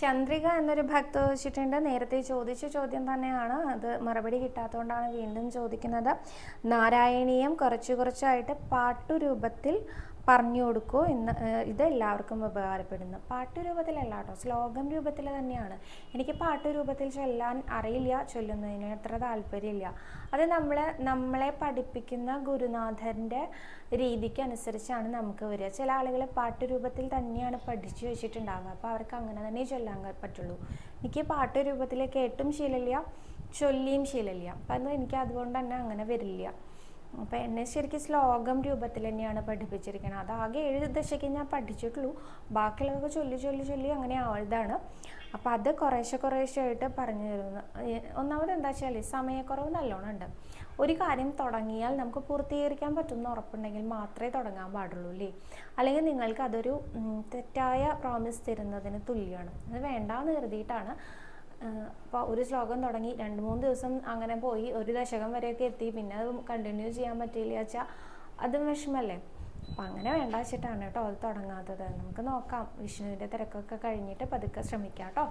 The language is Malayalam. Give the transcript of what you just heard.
ചന്ദ്രിക എന്നൊരു ഭക്ത വെച്ചിട്ടുണ്ട് നേരത്തെ ചോദിച്ച ചോദ്യം തന്നെയാണ്. അത് മറുപടി കിട്ടാത്തതുകൊണ്ടാണ് വീണ്ടും ചോദിക്കുന്നത്. നാരായണീയം കുറച്ച് കുറച്ചായിട്ട് പാട്ടുരൂപത്തിൽ പറഞ്ഞു കൊടുക്കൂ എന്ന് ഇത് എല്ലാവർക്കും ഉപകാരപ്പെടുന്നു. പാട്ട് രൂപത്തിലല്ല കേട്ടോ ശ്ലോകം രൂപത്തിൽ തന്നെയാണ്. എനിക്ക് പാട്ട് രൂപത്തിൽ ചൊല്ലാൻ അറിയില്ല ചൊല്ലുന്നതിന് അത്ര താല്പര്യമില്ല. അത് നമ്മളെ നമ്മളെ പഠിപ്പിക്കുന്ന ഗുരുനാഥന്റെ രീതിക്ക് അനുസരിച്ചാണ് നമുക്ക് വരിക. ചില ആളുകൾ പാട്ട് രൂപത്തിൽ തന്നെയാണ് പഠിച്ചു വെച്ചിട്ടുണ്ടാവുക. അപ്പോൾ അവർക്ക് അങ്ങനെ തന്നെ ചൊല്ലാൻ പറ്റുള്ളൂ. എനിക്ക് പാട്ട് രൂപത്തിൽ കേട്ടും ശീലമില്ല ചൊല്ലിയും ശീലമില്ല. അപ്പം എനിക്ക് അതുകൊണ്ട് തന്നെ അങ്ങനെ വരില്ല. അപ്പം എന്നെ ശരിക്കും ശ്ലോകം രൂപത്തിൽ തന്നെയാണ് പഠിപ്പിച്ചിരിക്കുന്നത് അത് ആകെ ഏഴ് ദശയ്ക്ക് ഞാൻ പഠിച്ചിട്ടുള്ളൂ. ബാക്കിയുള്ളതൊക്കെ ചൊല്ലി ചൊല്ലി ചൊല്ലി അങ്ങനെ ആവതാണ് അപ്പം അത് കുറേശ്ശെ കുറേശ്ശെ ആയിട്ട് പറഞ്ഞു തരുന്നു. ഒന്നാമത് എന്താ വെച്ചാൽ സമയക്കുറവ് നല്ലോണം ഉണ്ട്. ഒരു കാര്യം തുടങ്ങിയാൽ നമുക്ക് പൂർത്തീകരിക്കാൻ പറ്റുമെന്ന് ഉറപ്പുണ്ടെങ്കിൽ മാത്രമേ തുടങ്ങാൻ പാടുള്ളൂ അല്ലേ? അല്ലെങ്കിൽ നിങ്ങൾക്ക് അതൊരു തെറ്റായ പ്രോമിസ് തരുന്നതിന് തുല്യമാണ്. അത് വേണ്ടാന്ന് കരുതിയിട്ടാണ് അപ്പോൾ ഒരു ശ്ലോകം തുടങ്ങി. രണ്ട് മൂന്ന് ദിവസം അങ്ങനെ പോയി. ഒരു ദശകം വരെയൊക്കെ എത്തി. പിന്നെ അത് കണ്ടിന്യൂ ചെയ്യാൻ പറ്റിയില്ല വെച്ചാൽ അതും വിഷമല്ലേ? അപ്പം അങ്ങനെ വേണ്ട വെച്ചിട്ടാണ് കേട്ടോ അത് തുടങ്ങാത്തത്. നമുക്ക് നോക്കാം. വിഷ്ണുവിന്റെ തിരക്കൊക്കെ കഴിഞ്ഞിട്ട് പതുക്കെ ശ്രമിക്കാം കേട്ടോ.